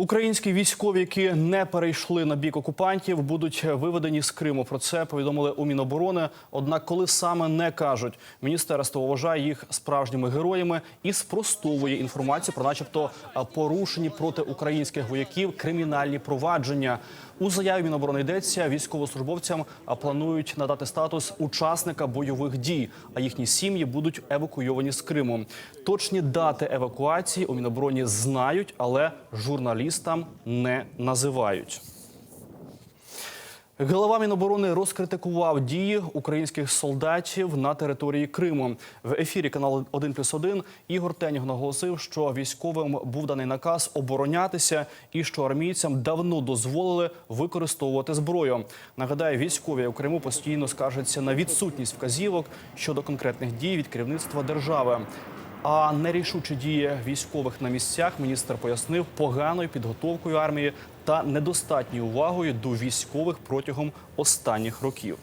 Українські військові, які не перейшли на бік окупантів, будуть виведені з Криму. Про це повідомили у Міноборони. Однак, коли саме не кажуть, міністерство вважає їх справжніми героями і спростовує інформацію про, начебто, порушені проти українських вояків кримінальні провадження. У заяві Міноборони йдеться військовослужбовцям планують надати статус учасника бойових дій, а їхні сім'ї будуть евакуйовані з Криму. Точні дати евакуації у Мінобороні знають, але журналістам не називають. Голова Міноборони розкритикував дії українських солдатів на території Криму. В ефірі каналу 1+,1 Ігор Теніх наголосив, що військовим був даний наказ оборонятися і що армійцям давно дозволили використовувати зброю. Нагадаю, військові у Криму постійно скаржаться на відсутність вказівок щодо конкретних дій від керівництва держави. А нерішучі дії військових на місцях міністр пояснив поганою підготовкою армії та недостатньою увагою до військових протягом останніх років.